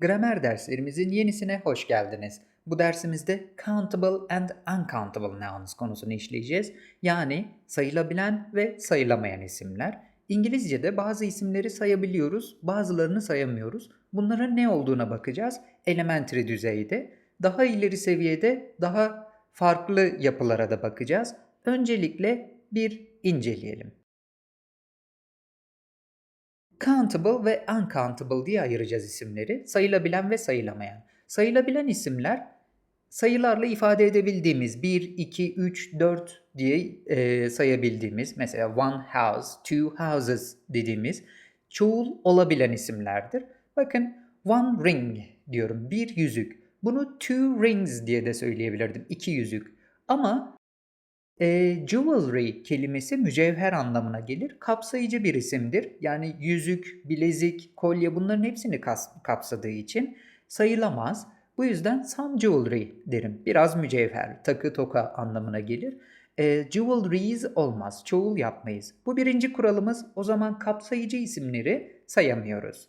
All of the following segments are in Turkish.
Gramer derslerimizin yenisine hoş geldiniz. Bu dersimizde countable and uncountable nouns konusunu işleyeceğiz. Yani sayılabilen ve sayılamayan isimler. İngilizce'de bazı isimleri sayabiliyoruz, bazılarını sayamıyoruz. Bunların ne olduğuna bakacağız. Elementary düzeyde, daha ileri seviyede daha farklı yapılara da bakacağız. Öncelikle bir inceleyelim. Countable ve uncountable diye ayıracağız isimleri. Sayılabilen ve sayılamayan. Sayılabilen isimler sayılarla ifade edebildiğimiz 1, 2, 3, 4 diye e, sayabildiğimiz mesela one house, two houses dediğimiz çoğul olabilen isimlerdir. Bakın one ring diyorum bir yüzük. Bunu two rings diye de söyleyebilirdim. iki yüzük. Ama e, jewelry kelimesi mücevher anlamına gelir. Kapsayıcı bir isimdir. Yani yüzük, bilezik, kolye bunların hepsini kapsadığı için sayılamaz. Bu yüzden some jewelry derim. Biraz mücevher, takı toka anlamına gelir. E, jewelries olmaz. Çoğul yapmayız. Bu birinci kuralımız. O zaman kapsayıcı isimleri sayamıyoruz.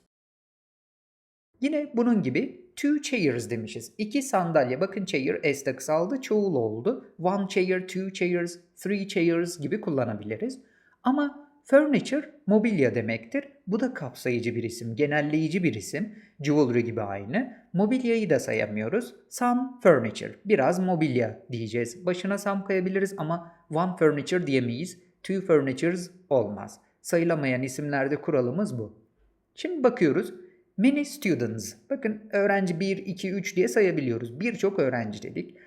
Yine bunun gibi two chairs demişiz. İki sandalye. Bakın chair S'de kısaldı, çoğul oldu. One chair, two chairs, three chairs gibi kullanabiliriz. Ama furniture mobilya demektir. Bu da kapsayıcı bir isim, genelleyici bir isim. Jewelry gibi aynı. Mobilyayı da sayamıyoruz. Some furniture. Biraz mobilya diyeceğiz. Başına some koyabiliriz ama one furniture diyemeyiz. Two furnitures olmaz. Sayılamayan isimlerde kuralımız bu. Şimdi bakıyoruz. Many students. Bakın öğrenci 1, 2, 3 diye sayabiliyoruz. Birçok öğrenci dedik.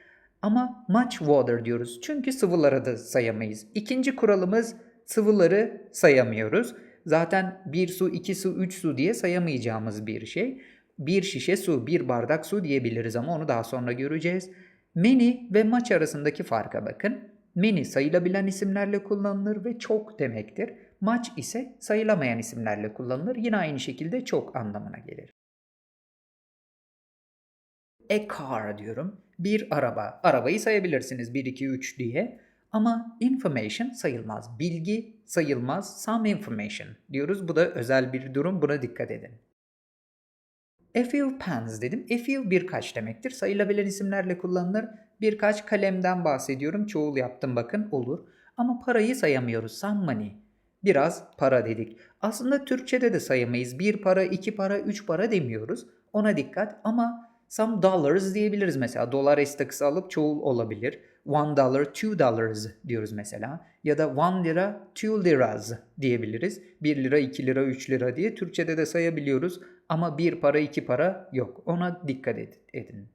Ama much water diyoruz. Çünkü sıvıları da sayamayız. İkinci kuralımız sıvıları sayamıyoruz. Zaten bir su, iki su, üç su diye sayamayacağımız bir şey. Bir şişe su, bir bardak su diyebiliriz ama onu daha sonra göreceğiz. Many ve much arasındaki farka bakın. Many sayılabilen isimlerle kullanılır ve çok demektir. Much ise sayılamayan isimlerle kullanılır. Yine aynı şekilde çok anlamına gelir. A car diyorum. Bir araba. Arabayı sayabilirsiniz 1, 2, 3 diye. Ama information sayılmaz. Bilgi sayılmaz. Some information diyoruz. Bu da özel bir durum. Buna dikkat edin. A few pens dedim. A few birkaç demektir. Sayılabilen isimlerle kullanılır. Birkaç kalemden bahsediyorum. Çoğul yaptım bakın olur. Ama parayı sayamıyoruz. Some money. Biraz para dedik. Aslında Türkçe'de de sayamayız. Bir para, iki para, üç para demiyoruz. Ona dikkat ama some dollars diyebiliriz mesela. Dolar S'de kısalıp çoğul olabilir. One dollar, two dollars diyoruz mesela. Ya da one lira, two liras diyebiliriz. Bir lira, iki lira, üç lira diye Türkçe'de de sayabiliyoruz. Ama bir para, iki para yok. Ona dikkat edin.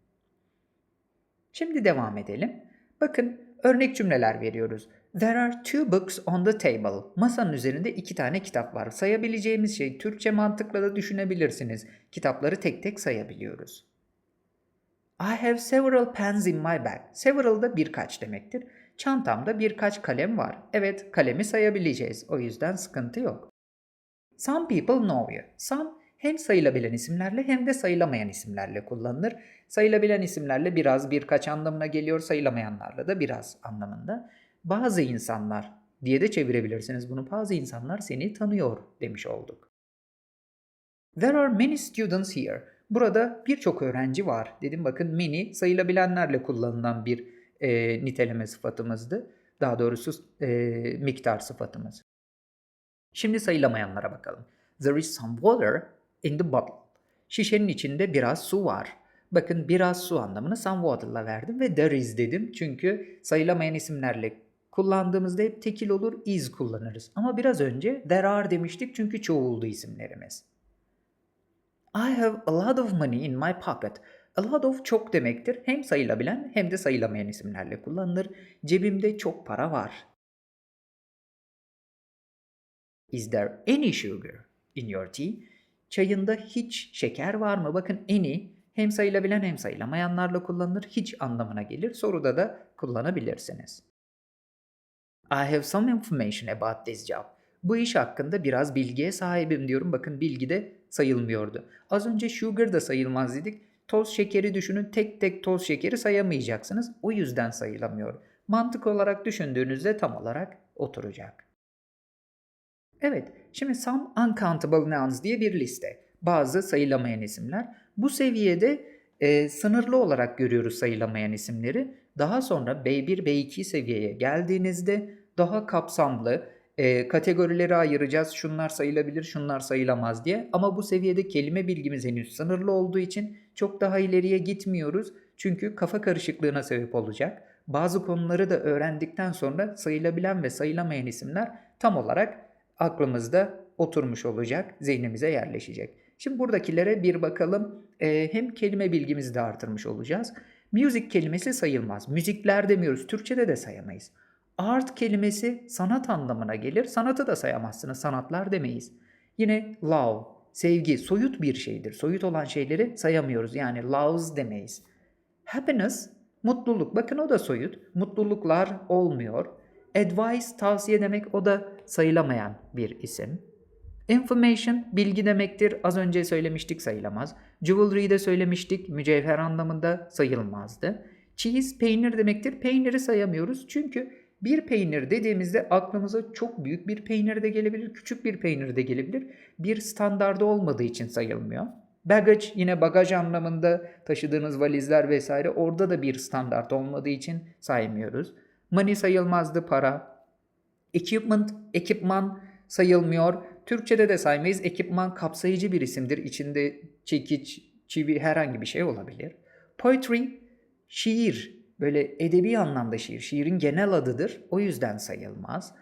Şimdi devam edelim. Bakın örnek cümleler veriyoruz. There are two books on the table. Masanın üzerinde iki tane kitap var. Sayabileceğimiz şey Türkçe mantıkla da düşünebilirsiniz. Kitapları tek tek sayabiliyoruz. I have several pens in my bag. Several da birkaç demektir. Çantamda birkaç kalem var. Evet, kalemi sayabileceğiz. O yüzden sıkıntı yok. Some people know you. Some hem sayılabilen isimlerle hem de sayılamayan isimlerle kullanılır. Sayılabilen isimlerle biraz birkaç anlamına geliyor, sayılamayanlarla da biraz anlamında. Bazı insanlar diye de çevirebilirsiniz bunu. Bazı insanlar seni tanıyor demiş olduk. There are many students here. Burada birçok öğrenci var. Dedim bakın many sayılabilenlerle kullanılan bir e, niteleme sıfatımızdı. Daha doğrusu e, miktar sıfatımız. Şimdi sayılamayanlara bakalım. There is some water in the bottle. Şişenin içinde biraz su var. Bakın biraz su anlamını some water'la verdim ve there is dedim. Çünkü sayılamayan isimlerle kullandığımızda hep tekil olur is kullanırız. Ama biraz önce there are demiştik çünkü çoğuldu isimlerimiz. I have a lot of money in my pocket. A lot of çok demektir. Hem sayılabilen hem de sayılamayan isimlerle kullanılır. Cebimde çok para var. Is there any sugar in your tea? Çayında hiç şeker var mı? Bakın any hem sayılabilen hem sayılamayanlarla kullanılır. Hiç anlamına gelir. Soruda da kullanabilirsiniz. I have some information about this job. Bu iş hakkında biraz bilgiye sahibim diyorum. Bakın bilgi de sayılmıyordu. Az önce sugar da sayılmaz dedik. Toz şekeri düşünün. Tek tek toz şekeri sayamayacaksınız. O yüzden sayılamıyor. Mantık olarak düşündüğünüzde tam olarak oturacak. Evet, şimdi some uncountable nouns diye bir liste. bazı sayılamayan isimler. Bu seviyede e, sınırlı olarak görüyoruz sayılamayan isimleri. Daha sonra B1, B2 seviyeye geldiğinizde daha kapsamlı e, kategorilere ayıracağız. Şunlar sayılabilir, şunlar sayılamaz diye. Ama bu seviyede kelime bilgimiz henüz sınırlı olduğu için çok daha ileriye gitmiyoruz. Çünkü kafa karışıklığına sebep olacak. Bazı konuları da öğrendikten sonra sayılabilen ve sayılamayan isimler tam olarak aklımızda oturmuş olacak, zihnimize yerleşecek. Şimdi buradakilere bir bakalım. Ee, hem kelime bilgimizi de artırmış olacağız. Music kelimesi sayılmaz. Müzikler demiyoruz. Türkçede de sayamayız. Art kelimesi sanat anlamına gelir. Sanatı da sayamazsınız. Sanatlar demeyiz. Yine love, sevgi, soyut bir şeydir. Soyut olan şeyleri sayamıyoruz. Yani loves demeyiz. Happiness, mutluluk. Bakın o da soyut. Mutluluklar olmuyor. Advice, tavsiye demek o da sayılamayan bir isim. Information bilgi demektir. Az önce söylemiştik sayılamaz. Jewelry de söylemiştik. Mücevher anlamında sayılmazdı. Cheese peynir demektir. Peyniri sayamıyoruz. Çünkü bir peynir dediğimizde aklımıza çok büyük bir peynir de gelebilir, küçük bir peynir de gelebilir. Bir standardı olmadığı için sayılmıyor. Baggage yine bagaj anlamında taşıdığınız valizler vesaire orada da bir standart olmadığı için saymıyoruz. Money sayılmazdı para. Equipment, ekipman sayılmıyor. Türkçede de saymayız. Ekipman kapsayıcı bir isimdir. İçinde çekiç, çivi herhangi bir şey olabilir. Poetry, şiir. Böyle edebi anlamda şiir. Şiirin genel adıdır. O yüzden sayılmaz.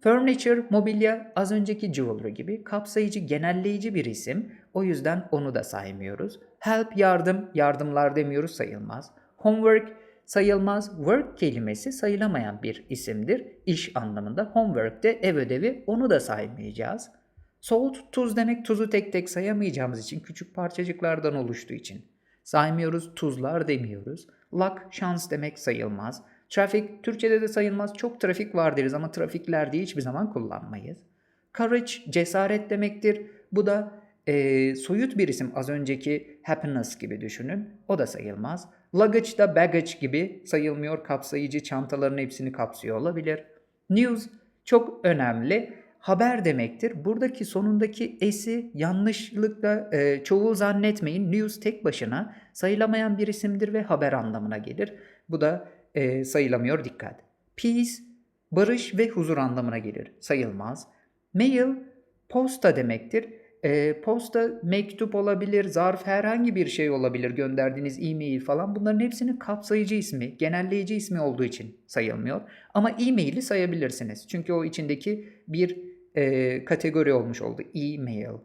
Furniture, mobilya az önceki jewelry gibi kapsayıcı, genelleyici bir isim. O yüzden onu da saymıyoruz. Help, yardım, yardımlar demiyoruz sayılmaz. Homework, sayılmaz. Work kelimesi sayılamayan bir isimdir. İş anlamında. Homework de ev ödevi onu da saymayacağız. Salt tuz demek tuzu tek tek sayamayacağımız için küçük parçacıklardan oluştuğu için. Saymıyoruz tuzlar demiyoruz. Luck şans demek sayılmaz. Trafik Türkçede de sayılmaz. Çok trafik var deriz ama trafikler diye hiçbir zaman kullanmayız. Courage cesaret demektir. Bu da e, soyut bir isim az önceki happiness gibi düşünün. O da sayılmaz. Luggage da baggage gibi sayılmıyor. Kapsayıcı çantaların hepsini kapsıyor olabilir. News çok önemli. Haber demektir. Buradaki sonundaki esi yanlışlıkla e, çoğul zannetmeyin. News tek başına sayılamayan bir isimdir ve haber anlamına gelir. Bu da e, sayılamıyor dikkat. Peace barış ve huzur anlamına gelir. Sayılmaz. Mail posta demektir. E, posta mektup olabilir, zarf herhangi bir şey olabilir gönderdiğiniz e-mail falan. Bunların hepsinin kapsayıcı ismi, genelleyici ismi olduğu için sayılmıyor. Ama e-maili sayabilirsiniz. Çünkü o içindeki bir e, kategori olmuş oldu. E-mail.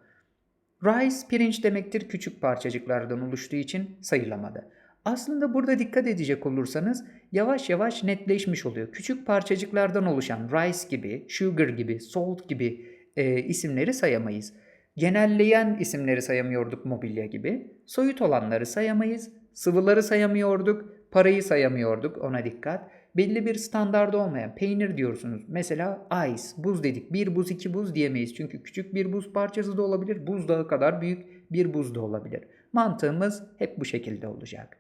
Rice pirinç demektir küçük parçacıklardan oluştuğu için sayılamadı. Aslında burada dikkat edecek olursanız yavaş yavaş netleşmiş oluyor. Küçük parçacıklardan oluşan rice gibi, sugar gibi, salt gibi e, isimleri sayamayız. Genelleyen isimleri sayamıyorduk mobilya gibi. Soyut olanları sayamayız. Sıvıları sayamıyorduk. Parayı sayamıyorduk ona dikkat. Belli bir standardı olmayan peynir diyorsunuz. Mesela ice, buz dedik. Bir buz iki buz diyemeyiz. Çünkü küçük bir buz parçası da olabilir. Buzdağı kadar büyük bir buz da olabilir. Mantığımız hep bu şekilde olacak.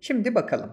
Şimdi bakalım.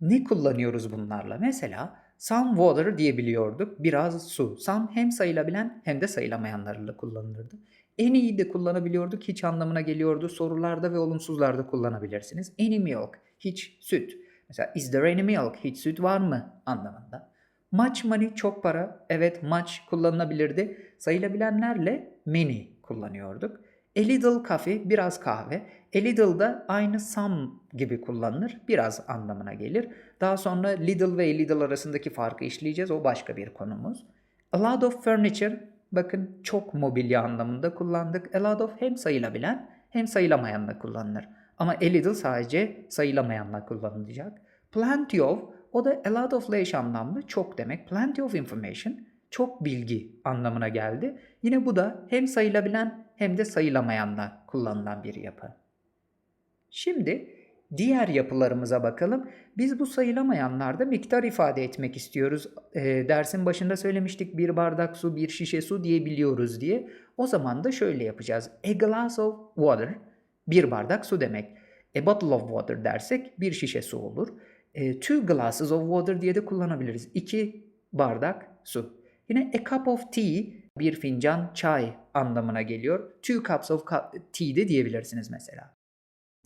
Ne kullanıyoruz bunlarla? Mesela some water diyebiliyorduk. Biraz su. Some hem sayılabilen hem de sayılamayanlarla kullanılırdı. En iyi de kullanabiliyorduk. Hiç anlamına geliyordu. Sorularda ve olumsuzlarda kullanabilirsiniz. Any milk. Hiç süt. Mesela is there any milk? Hiç süt var mı? anlamında. Much money çok para. Evet much kullanılabilirdi. Sayılabilenlerle many kullanıyorduk. A little coffee biraz kahve. A little da aynı some gibi kullanılır. Biraz anlamına gelir. Daha sonra little ve a little arasındaki farkı işleyeceğiz. O başka bir konumuz. A lot of furniture bakın çok mobilya anlamında kullandık. A lot of hem sayılabilen hem sayılamayanla kullanılır. Ama a little sadece sayılamayanla kullanılacak. Plenty of o da a lot of eş anlamlı çok demek. Plenty of information çok bilgi anlamına geldi. Yine bu da hem sayılabilen hem de sayılamayanla kullanılan bir yapı. Şimdi diğer yapılarımıza bakalım. Biz bu sayılamayanlarda miktar ifade etmek istiyoruz. E, dersin başında söylemiştik bir bardak su, bir şişe su diyebiliyoruz diye. O zaman da şöyle yapacağız. A glass of water, bir bardak su demek. A bottle of water dersek bir şişe su olur. E, two glasses of water diye de kullanabiliriz. İki bardak su. Yine a cup of tea bir fincan çay anlamına geliyor. Two cups of tea de diyebilirsiniz mesela.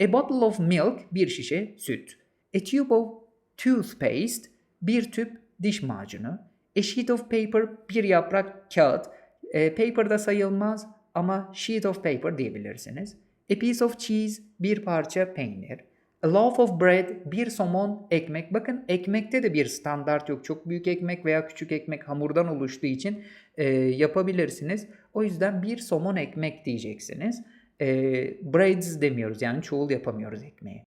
A bottle of milk bir şişe süt. A tube of toothpaste bir tüp diş macunu. A sheet of paper bir yaprak kağıt. E, paper da sayılmaz ama sheet of paper diyebilirsiniz. A piece of cheese bir parça peynir. A loaf of bread bir somon ekmek. Bakın ekmekte de bir standart yok. Çok büyük ekmek veya küçük ekmek hamurdan oluştuğu için e, yapabilirsiniz. O yüzden bir somon ekmek diyeceksiniz. E, breads demiyoruz yani çoğul yapamıyoruz ekmeği.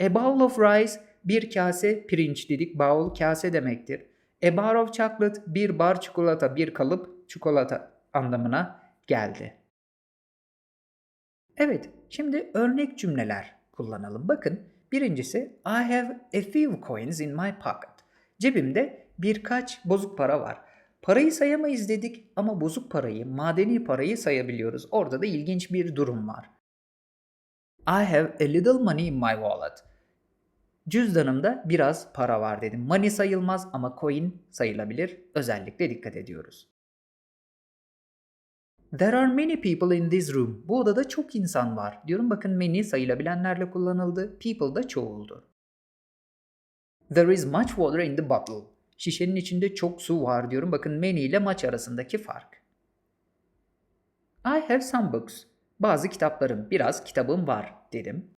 A bowl of rice bir kase pirinç dedik. Bowl kase demektir. A bar of chocolate bir bar çikolata bir kalıp çikolata anlamına geldi. Evet, şimdi örnek cümleler kullanalım. Bakın, birincisi I have a few coins in my pocket. Cebimde birkaç bozuk para var. Parayı sayamayız dedik ama bozuk parayı, madeni parayı sayabiliyoruz. Orada da ilginç bir durum var. I have a little money in my wallet. Cüzdanımda biraz para var dedim. Money sayılmaz ama coin sayılabilir. Özellikle dikkat ediyoruz. There are many people in this room. Bu odada çok insan var. Diyorum bakın many sayılabilenlerle kullanıldı. People da çoğuldu. There is much water in the bottle. Şişenin içinde çok su var diyorum. Bakın many ile much arasındaki fark. I have some books. Bazı kitaplarım, biraz kitabım var dedim.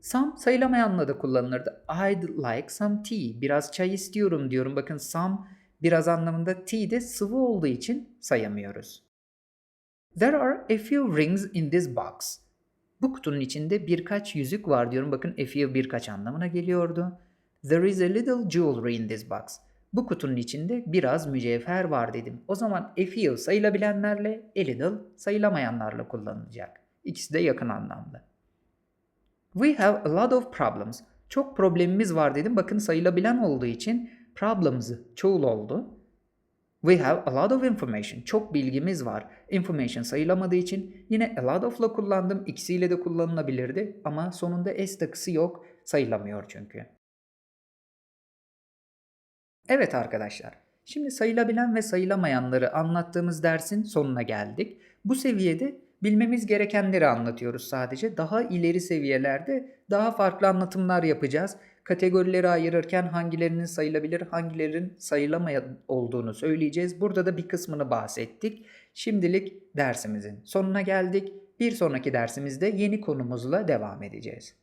Some sayılamayanla da kullanılırdı. I'd like some tea. Biraz çay istiyorum diyorum. Bakın some biraz anlamında tea de sıvı olduğu için sayamıyoruz. There are a few rings in this box. Bu kutunun içinde birkaç yüzük var diyorum. Bakın a few birkaç anlamına geliyordu. There is a little jewelry in this box. Bu kutunun içinde biraz mücevher var dedim. O zaman a few sayılabilenlerle a little sayılamayanlarla kullanılacak. İkisi de yakın anlamda. We have a lot of problems. Çok problemimiz var dedim. Bakın sayılabilen olduğu için problems'ı çoğul oldu. We have a lot of information. Çok bilgimiz var. Information sayılamadığı için yine a lot of'la kullandım. İkisiyle de kullanılabilirdi ama sonunda s takısı yok. Sayılamıyor çünkü. Evet arkadaşlar. Şimdi sayılabilen ve sayılamayanları anlattığımız dersin sonuna geldik. Bu seviyede bilmemiz gerekenleri anlatıyoruz sadece. Daha ileri seviyelerde daha farklı anlatımlar yapacağız. Kategorileri ayırırken hangilerinin sayılabilir, hangilerinin sayılamayan olduğunu söyleyeceğiz. Burada da bir kısmını bahsettik. Şimdilik dersimizin sonuna geldik. Bir sonraki dersimizde yeni konumuzla devam edeceğiz.